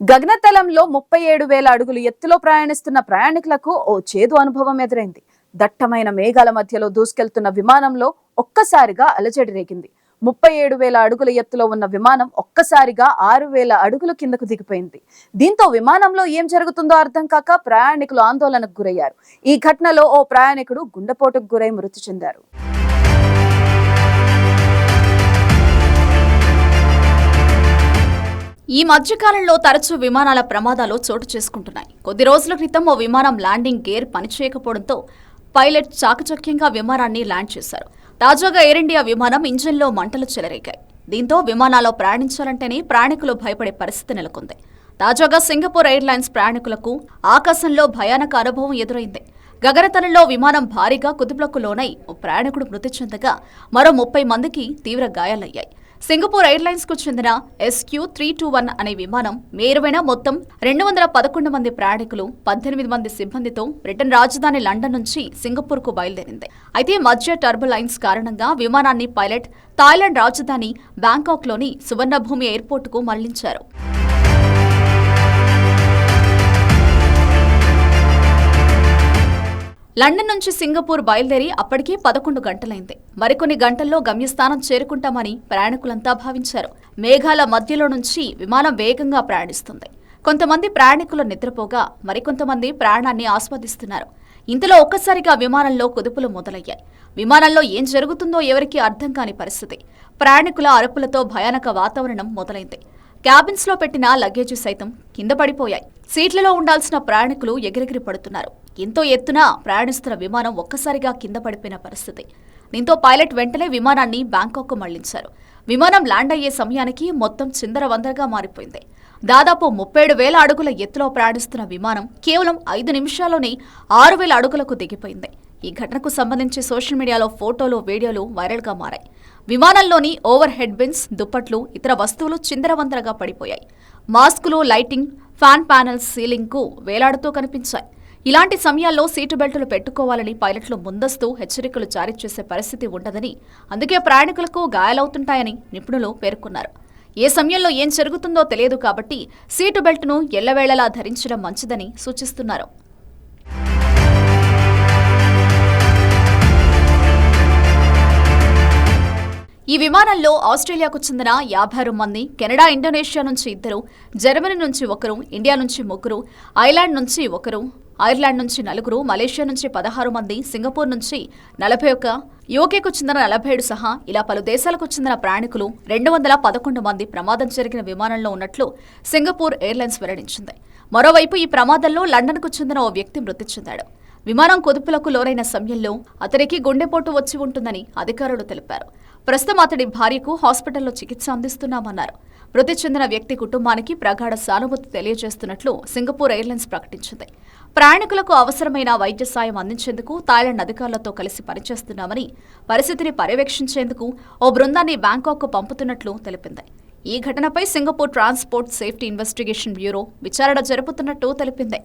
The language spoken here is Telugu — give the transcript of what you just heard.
గగనతలంలో ముప్పై ఏడు వేల అడుగులు ఎత్తులో ప్రయాణిస్తున్న ప్రయాణికులకు ఓ చేదు అనుభవం ఎదురైంది. దట్టమైన మేఘాల మధ్యలో దూసుకెళ్తున్న విమానంలో ఒక్కసారిగా అలజడి రేగింది. ముప్పై ఏడు వేల అడుగుల ఎత్తులో ఉన్న విమానం ఒక్కసారిగా ఆరు వేల అడుగులు కిందకు దిగిపోయింది. దీంతో విమానంలో ఏం జరుగుతుందో అర్థం కాక ప్రయాణికులు ఆందోళనకు గురయ్యారు. ఈ ఘటనలో ఓ ప్రయాణికుడు గుండెపోటుకు గురై మృతి చెందారు. ఈ మధ్యకాలంలో తరచూ విమానాల ప్రమాదాలు చోటు చేసుకుంటున్నాయి. కొద్ది రోజుల క్రితం ఓ విమానం ల్యాండింగ్ గేర్ పనిచేయకపోవడంతో పైలట్ చాకచక్యంగా విమానాన్ని ల్యాండ్ చేశారు. తాజాగా ఎయిర్ ఇండియా విమానం ఇంజిన్లో మంటలు చెలరేగాయి. దీంతో విమానాల్లో ప్రయాణించాలంటేనే ప్రయాణికులు భయపడే పరిస్థితి నెలకొంది. తాజాగా సింగపూర్ ఎయిర్లైన్స్ ప్రయాణికులకు ఆకాశంలో భయానక అనుభవం ఎదురైంది. గగనతలంలో విమానం భారీగా కుదుపులకు లోనై ఓ ప్రయాణికుడు మృతి చెందగా మరో ముప్పై మందికి తీవ్ర గాయాలయ్యాయి. సింగపూర్ ఎయిర్లైన్స్కు చెందిన ఎస్క్యూ త్రీ టూ వన్ అనే విమానం మేరువైన మొత్తం రెండు వందల పదకొండు మంది ప్రయాణికులు పద్దెనిమిది మంది సిబ్బందితో బ్రిటన్ రాజధాని లండన్ నుంచి సింగపూర్కు బయలుదేరింది. అయితే మధ్య టర్బులైన్స్ కారణంగా విమానాన్ని పైలట్ థాయిలాండ్ రాజధాని బ్యాంకాక్లోని సువర్ణభూమి ఎయిర్పోర్టుకు మళ్ళించారు. లండన్ నుంచి సింగపూర్ బయలుదేరి అప్పటికే పదకొండు గంటలైంది. మరికొన్ని గంటల్లో గమ్యస్థానం చేరుకుంటామని ప్రయాణికులంతా భావించారు. మేఘాల మధ్యలో నుంచి విమానం వేగంగా ప్రయాణిస్తుంది. కొంతమంది ప్రయాణికులు నిద్రపోగా మరికొంతమంది ప్రయాణాన్ని ఆస్వాదిస్తున్నారు. ఇంతలో ఒక్కసారిగా విమానంలో కుదుపులు మొదలయ్యాయి. విమానంలో ఏం జరుగుతుందో ఎవరికీ అర్థం కాని పరిస్థితి. ప్రయాణికుల అరుపులతో భయానక వాతావరణం మొదలైంది. క్యాబిన్స్లో పెట్టిన లగేజీ సైతం కింద పడిపోయాయి. సీట్లలో ఉండాల్సిన ప్రయాణికులు ఎగిరెగిరి పడుతున్నారు. ఎంతో ఎత్తున ప్రయాణిస్తున్న విమానం ఒక్కసారిగా కింద పడిపోయిన పరిస్థితి. దీంతో పైలట్ వెంటనే విమానాన్ని బ్యాంకాక్కు మళ్ళించారు. విమానం ల్యాండ్ అయ్యే సమయానికి మొత్తం చిందరవందరగా మారిపోయింది. దాదాపు ముప్పేడు వేల అడుగుల ఎత్తులో ప్రయాణిస్తున్న విమానం కేవలం ఐదు నిమిషాల్లోనే ఆరు వేల అడుగులకు దిగిపోయింది. ఈ ఘటనకు సంబంధించి సోషల్ మీడియాలో ఫోటోలు వీడియోలు వైరల్గా మారాయి. విమానంలోని ఓవర్ హెడ్ బిన్స్ దుప్పట్లు ఇతర వస్తువులు చిందరవందరగా పడిపోయాయి. మాస్కులు లైటింగ్ ఫ్యాన్ ప్యానెల్స్ సీలింగ్కు వేలాడుతూ కనిపించాయి. ఇలాంటి సమయాల్లో సీటు బెల్టులు పెట్టుకోవాలని పైలట్లు ముందస్తు హెచ్చరికలు జారీ చేసే పరిస్థితి ఉండదని అందుకే ప్రయాణికులకు గాయాలవుతుంటాయని నిపుణులు పేర్కొన్నారు. ఏ సమయంలో ఏం జరుగుతుందో తెలియదు కాబట్టి సీటు బెల్ట్ను ఎల్లవేళలా ధరించడం మంచిదని సూచిస్తున్నారు. ఈ విమానంలో ఆస్ట్రేలియాకు చెందిన యాభై ఆరు మంది కెనడా ఇండోనేషియా నుంచి ఇద్దరు జర్మనీ నుంచి ఒకరు ఇండియా నుంచి ముగ్గురు ఐర్లాండ్ నుంచి ఒకరు ఐర్లాండ్ నుంచి నలుగురు మలేషియా నుంచి పదహారు మంది సింగపూర్ నుంచి నలభై ఒక్క యూకేకు చెందిన నలభై ఏడు సహా ఇలా పలు దేశాలకు చెందిన ప్రయాణికులు రెండు వందల పదకొండు మంది ప్రమాదం జరిగిన విమానంలో ఉన్నట్లు సింగపూర్ ఎయిర్లైన్స్ వెల్లడించింది. మరోవైపు ఈ ప్రమాదంలో లండన్కు చెందిన ఓ వ్యక్తి మృతి చెందాడు. విమానం కుదుపులకు లోనైన సమయంలో అతనికి గుండెపోటు వచ్చి ఉంటుందని అధికారులు తెలిపారు. ప్రస్తుతం అతడి భార్యకు హాస్పిటల్లో చికిత్స అందిస్తున్నామన్నారు. మృతి చెందిన వ్యక్తి కుటుంబానికి ప్రగాఢ సానుభూతి తెలియజేస్తున్నట్లు సింగపూర్ ఎయిర్లైన్స్ ప్రకటించింది. ప్రయాణికులకు అవసరమైన వైద్య సాయం అందించేందుకు థాయిలాండ్ అధికారులతో కలిసి పనిచేస్తున్నామని పరిస్థితిని పర్యవేక్షించేందుకు ఓ బృందాన్ని బ్యాంకాక్కు పంపుతున్నట్లు తెలిపింది. ఈ ఘటనపై Singapore transport safety investigation bureau విచారణ జరుపుతున్నట్టు తెలిపింది.